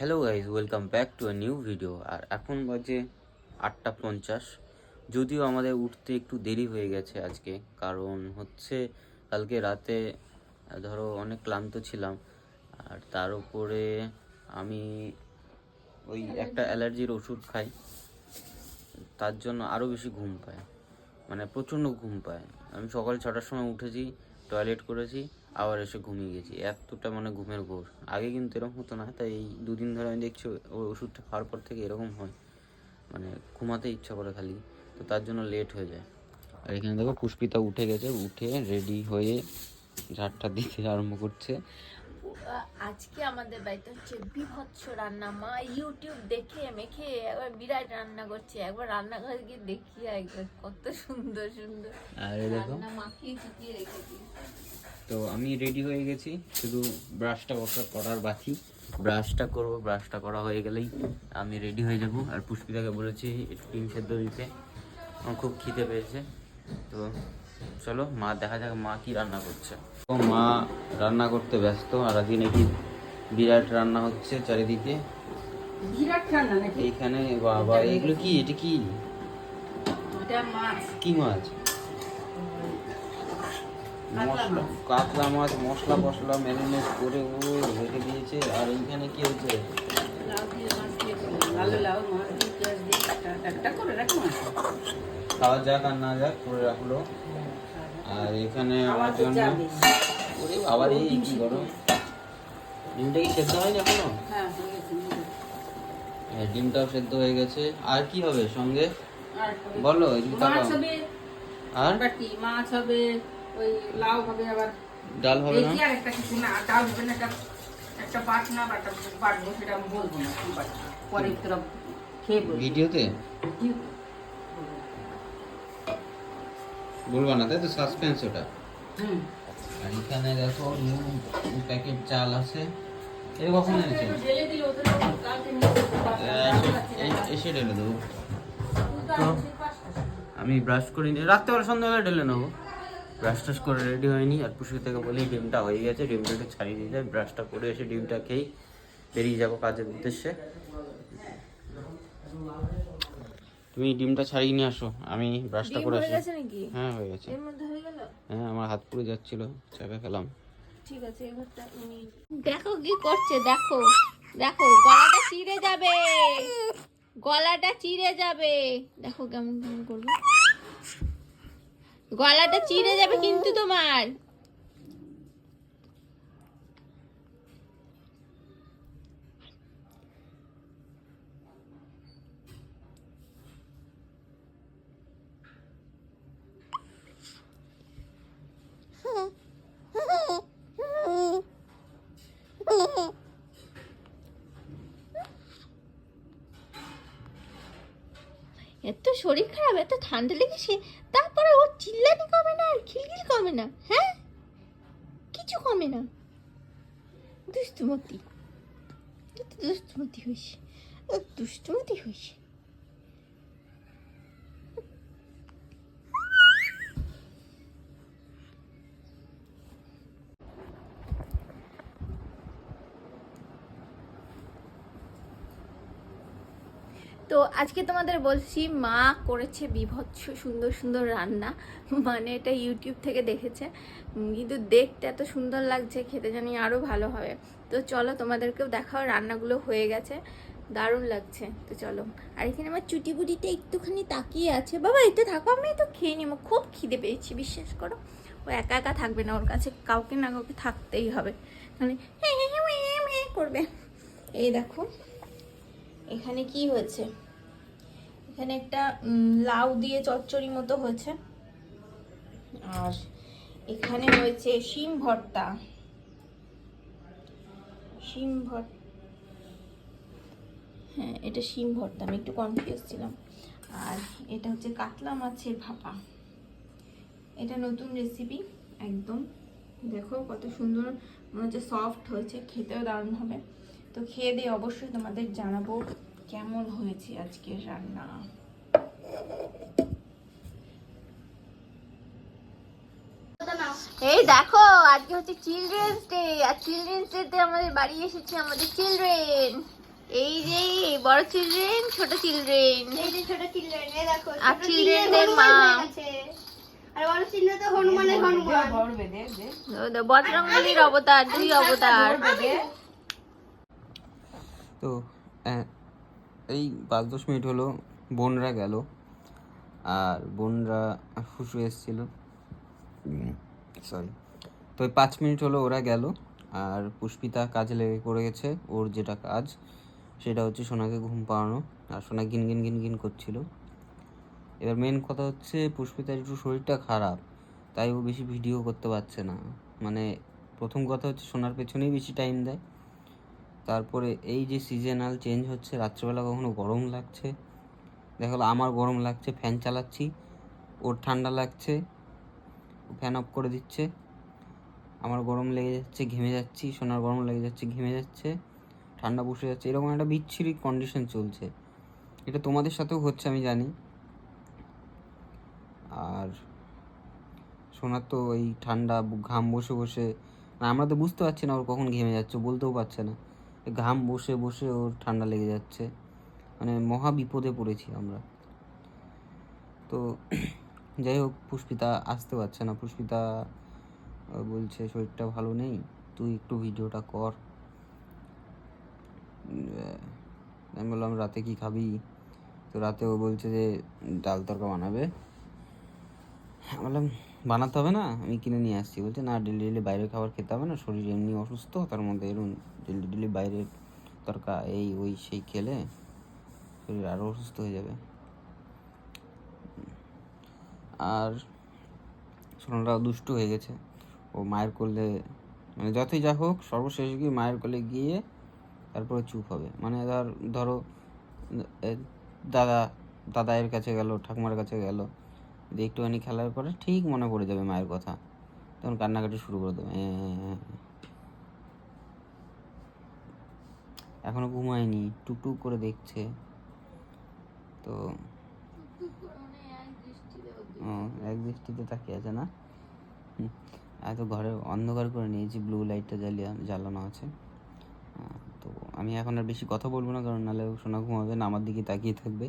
Hello guys welcome back to a new video আর এখন বাজে আটটা পঞ্চাশ। যদিও আমাদের উঠতে একটু দেরি হয়ে গেছে আজকে, কারণ হচ্ছে কালকে রাতে, ধরো অনেক ক্লান্ত ছিলাম। আর তার উপরে আমি ওই একটা অ্যালার্জির ওষুধ খাই। তার জন্য আরও বেশি ঘুম পায়। মানে প্রচণ্ড ঘুম পায়। আমি সকাল ছটার সময় উঠেছি টয়লেট করেছি। আবার এসে ঘুমিয়ে গেছি। এতটা মানে ঘুমের ঘোর। আগে কিন্তু এরকম হতো না তাই এই দুদিন ধরে আমি দেখছি ওই ওষুধটা খাওয়ার পর থেকে এরকম হয়। মানে ঘুমাতে ইচ্ছা করে খালি তো তার জন্য লেট হয়ে যায়। আর এখানে দেখো পুষ্পিতা উঠে গেছে উঠে রেডি হয়ে ঝাড়টা দিতে আরম্ভ করছে। আজকে আমাদের বাড়িতে হচ্ছে বিভৎস রান্না মা ইউটিউব দেখে মেখে একবার বিরাট রান্না করছে। একবার রান্নাঘরে গিয়ে দেখি একবার কত সুন্দর সুন্দর আর দেখো। রান্না মাখিয়ে চুকিয়ে রেখেছি। তো আমি রেডি হয়ে গেছি। শুধু ব্রাশটা বসা করার বাকি। ব্রাশটা করব ব্রাশটা করা হয়ে গেলেই আমি রেডি হয়ে যাব। আর পুষ্পিতাকে বলেছি একটু ডিম সেদ্ধ দিতে। আমার খুব খিদে পেয়েছে। তো চলো মা দেখা যাক মা কি রান্না করছে। ও মা রান্না করতে ব্যস্ত। আর আজকে নাকি বিরাট রান্না হচ্ছে চারিদিকে। বিরাট ঠান্ডা নাকি? এইখানে বাবা এগুলো কি? এটা কি? কি মাছ? মশলা কাতলা মাছ মশলা ফসলা ম্যারিনেট করে ও রেখে দিয়েছে। আর এইখানে কি হচ্ছে খাওয়া যাক আর না যাক করে রাখল। আর এখানে আমার জন্য আবার এই কি করো ডিমটা কি সেদ্ধ হয়নি এখনও? হ্যাঁ হয়ে ডিমটাও সেদ্ধ হয়ে গেছে। আর কি হবে সঙ্গে? বলো আর? মাছ হবে ওই লাউ হবে আবার ডাল হবে না? আর একটা কিছু? না ডাল হবে না একটা একটা বাটনা বা একটা বাটবো সেটা আমি বলব না কি বাটবো পরে তোরা খেয়ে বলবি। ভিডিওতে? বলবা না তাই তো সাসপেন্স ওটা। হুম। আর এখানে দেখো নিউ প্যাকেট চাল আছে। এটা কখন এনেছে। এসে- ঢেলে দেবো। তো আমি ব্রাশ করে রাত্রেবেলা সন্ধ্যাবেলা ঢেলে নেব। ব্রাশ টাশ করে রেডি হয়নি। আর পুষ্পি থেকে বলি ডিমটা হয়ে গেছে ডিমটা একটু ছাড়িয়ে দিয়ে যায় ব্রাশটা করে এসে ডিমটা খেয়েই বেরিয়ে যাব কাজের উদ্দেশ্যে। তুমি ডিমটা ছাড়িয়ে নিয়ে আসো আমি ব্রাশটা করে আসি। হ্যাঁ হয়ে গেছে। হয়ে আমার হাত পুড়ে যাচ্ছিল চাকা খেলাম ঠিক আছে এবারটা দেখো কি করছে দেখো দেখো গলাটা চিড়ে যাবে। গলাটা চিড়ে যাবে। দেখো কেমন কেমন করবে গলাটা চিড়ে যাবে কিন্তু তোমার। এত শরীর খারাপ এত ঠান্ডা লেগেছে ওর চিল্লানি কমে না আর খিলখিল কমে না হ্যাঁ? কিছু কমে না। দুষ্টুমতি দুষ্টুমতি হয়েছে দুষ্টুমতি হয়েছে তো আজকে তোমাদের বলছি মা করেছে বিভৎস সুন্দর সুন্দর রান্না মানে এটা ইউটিউব থেকে দেখেছে কিন্তু দেখতে এত সুন্দর লাগছে খেতে জানি আরও ভালো হবে তো চলো তোমাদেরকেও দেখাও রান্নাগুলো হয়ে গেছে দারুণ লাগছে তো চলো আর এখানে আমার চুটি বুটিটা একটুখানি তাকিয়ে আছে বাবা এটা থাকো আমি তো খেয়ে নিবো খুব খিদে পেয়েছি বিশ্বাস করো ও একা একা থাকবে না ওর কাছে কাউকে না কাউকে থাকতেই হবে মানে হ্যাঁ হ্যাঁ হ্যাঁ হ্যাঁ হ্যাঁ করবে এই দেখো এখানে কি হয়েছে? এখানে একটা লাউ দিয়ে চচ্চড়ি মতো হয়েছে। আর এখানে হয়েছে শিম ভর্তা। শিম ভর্তা হ্যাঁ এটা শিম ভর্তা, আমি একটু কনফিউজ ছিলাম। আর এটা হচ্ছে কাতলা মাছের ভাপা। এটা নতুন রেসিপি একদম। দেখো কত সুন্দর, মনে হচ্ছে সফট হয়েছে, খেতেও দারুণ হবে। তো খেয়ে দিয়ে অবশ্যই তোমাদের জানাব কেমন হয়েছে আজকের রান্না। এই দেখো আজকে হচ্ছে চিলড্রেন্স ডে আর চিলড্রেন্স ডে তে আমাদের বাড়ি এসেছে আমাদের চিলড্রেন এই যে বড় চিলড্রেন ছোট চিলড্রেন এই যে ছোট চিলড্রেন এই দেখো আর মা। আর বড় চিহ্ন তো হনুমানের হনুমান। ধরবে দে দে বজরঙ্গলির অবতার দুই অবতার। তো এই পাঁচ দশ মিনিট হলো বোনরা গেল। আর বোনরা ফুসু এসেছিল। সরি তো ওই পাঁচ মিনিট হলো ওরা গেল। আর পুষ্পিতা কাজে লেগে পড়ে গেছে ওর যেটা কাজ, সেটা হচ্ছে সোনাকে ঘুম পাড়ানো। আর সোনা গিন গিন গিন গিন করছিল। এবার মেন কথা হচ্ছে, পুষ্পিতার একটু শরীরটা খারাপ। তাই ও বেশি ভিডিও করতে পারছে না। মানে প্রথম কথা হচ্ছে সোনার পেছনেই বেশি টাইম দেয়। তারপরে এই যে সিজনাল চেঞ্জ হচ্ছে, রাত্রেবেলা কখনো গরম লাগছে। দেখা গেলো আমার গরম লাগছে ফ্যান চালাচ্ছি, ওর ঠান্ডা লাগছে ফ্যান অফ করে দিচ্ছে। আমার গরম লেগে যাচ্ছে, ঘেমে যাচ্ছি, সোনার গরম লেগে যাচ্ছে, ঘেমে যাচ্ছে, ঠান্ডা বসে যাচ্ছে, এরকম একটা বিচ্ছিরি কন্ডিশন চলছে। এটা তোমাদের সাথেও হচ্ছে, আমি জানি। আর সোনার তো ওই ঠান্ডা, ঘাম বসে বসে, না, আমরা তো বুঝতে পারছি না ওর কখন ঘেমে যাচ্ছে বলতেও পারছে না। ঘাম বসে বসে ওর ঠান্ডা লেগে যাচ্ছে। মানে মহা বিপদে পড়েছি আমরা। তো যাই হোক, পুষ্পিতা আসতে পারছে না। পুষ্পিতা বলছে, শরীরটা ভালো নেই। তুই একটু ভিডিওটা কর। আমি বললাম, রাতে কি খাবি? তো রাতে ও বলছে যে, ডাল তরকা বানাবে। বললাম বানাতে হবে না আমি কিনে নিয়ে আসছি। বলছে না ডেলি ডেলি বাইরের খাবার খেতে হবে না শরীর এমনি অসুস্থ তার মধ্যে এরকম ডেলি ডেলি বাইরের তরকা এই ওই সেই খেলে শরীর আরও অসুস্থ হয়ে যাবে। আর সোনাটা দুষ্টু হয়ে গেছে। ও মায়ের কোলে মানে যতই যা হোক সর্বশেষ গিয়ে মায়ের কোলে গিয়ে তারপরে চুপ হবে। মানে ধর ধরো এ, দাদা দাদায়ের কাছে গেল ঠাকুমার কাছে গেল দিয়ে একটুখানি খেলার পরে ঠিক মনে পড়ে যাবে মায়ের কথা। তখন কান্নাকাটি শুরু করে দেবে। এ, এ, এ। এখনও ঘুমায়নি টুকটুক করে দেখছে। তো এক দৃষ্টিতে তাকিয়ে আছে না? এত ঘরে অন্ধকার করে নিয়েছি ব্লু লাইটটা জ্বালিয়ে জ্বালানো আছে। তো আমি এখন আর বেশি কথা বলব না কারণ নাহলে সোনা ঘুমাবে না আমার দিকে তাকিয়ে থাকবে।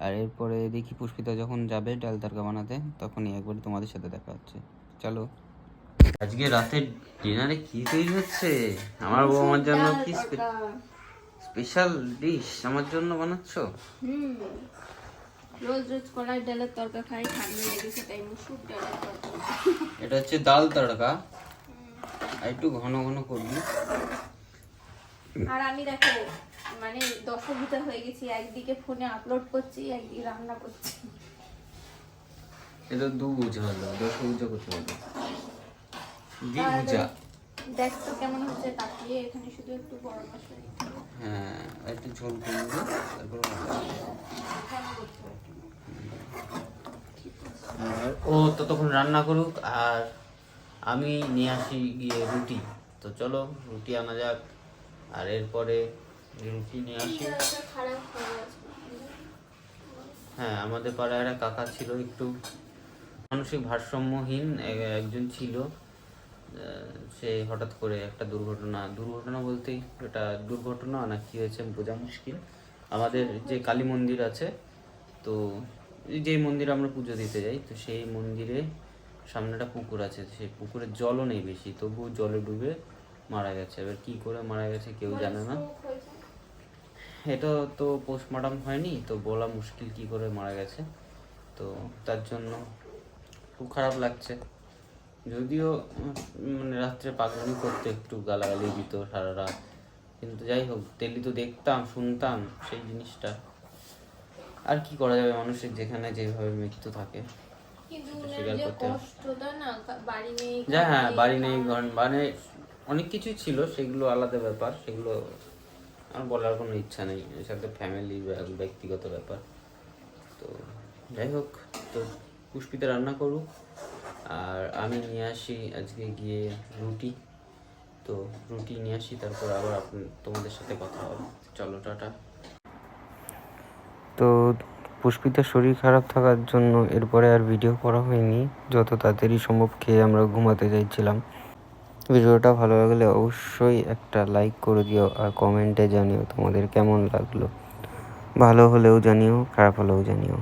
আর এরপরে দেখি পুষ্পিতা যখন যাবে ডাল তরকা বানাতে তখনই একবার তোমাদের সাথে দেখা হচ্ছে। চলো। আজকে রাতের ডিনারে কি তৈরি হচ্ছে? আমার বউ আমার জন্য কি স্পেশাল ডিশ আমার জন্য বানাচ্ছো? হুম। রোজ রোজ কলাই ডালের তরকা খাই ঠান্ডা লেগেছে তাই মুসুর ডালের তরকা। এটা হচ্ছে ডাল তড়কা আর একটু ঘন ঘন করবি। আর আমি দেখো মানে দশভূতা হয়ে গেছি একদিকে ফোনে আপলোড করছি একদিকে রান্না করছি। এটা দু বুঝা হলো দশ বুঝা করতে হবে। দেখ তো কেমন হচ্ছে তাকিয়ে এখানে শুধু একটু গরম মশলা হ্যাঁ একটু ঝোল করে নেব তারপর আর ও ততক্ষণ রান্না করুক আর আমি নিয়ে আসি গিয়ে রুটি। তো চলো রুটি আনা যাক আর এরপরে রুটি নিয়ে আসি। খারাপ হয়ে আমাদের পাড়ায় একটা কাকা ছিল একটু মানসিক ভারসাম্যহীন একজন ছিল। সে হঠাৎ করে একটা দুর্ঘটনা দুর্ঘটনা বলতেই এটা দুর্ঘটনা না কি হয়েছে বোঝা মুশকিল। আমাদের যে কালী মন্দির আছে তো এই যে মন্দিরে আমরা পুজো দিতে যাই তো সেই মন্দিরে সামনে একটা পুকুর আছে সেই পুকুরের জলও নেই বেশি তবু জলে ডুবে মারা গেছে। এবার কি করে মারা গেছে কেউ জানে না। এটা তো পোস্টমর্টম হয়নি তো বলা মুশকিল কি করে মারা গেছে। তো তার জন্য খুব খারাপ লাগছে। যদিও মানে রাত্রে পাগলামি করতে একটু গালাগালি দিত সারা রাত। কিন্তু যাই হোক ডেলি তো দেখতাম শুনতাম সেই জিনিসটা। আর কি করা যাবে মানুষের যেখানে যেভাবে মৃত্যু থাকে। স্বীকার করতে যা হ্যাঁ বাড়ি নেই ঘর মানে অনেক কিছুই ছিল সেগুলো আলাদা ব্যাপার সেগুলো আমার বলার কোনো ইচ্ছা নেই। সাথে ফ্যামিলি ব্যক্তিগত ব্যাপার। তো যাই হোক, তো পুষ্পিতে রান্না করুক। আর আমি নিয়ে আসি আজকে গিয়ে রুটি। তো রুটি নিয়ে আসি, তারপর আবার তোমাদের সাথে কথা হবে। চলো, টাটা। তো পুষ্পিতার শরীর খারাপ থাকার জন্য এরপরে আর ভিডিও করা হয়নি। যত তাড়াতাড়ি সম্ভব খেয়ে আমরা ঘুমাতে চাইছিলাম। ভিডিওটা ভালো লাগলে অবশ্যই একটা লাইক করে দিও আর কমেন্টে জানিও তোমাদের কেমন লাগল। ভালো হলেও জানিও, খারাপ হলেও জানিও।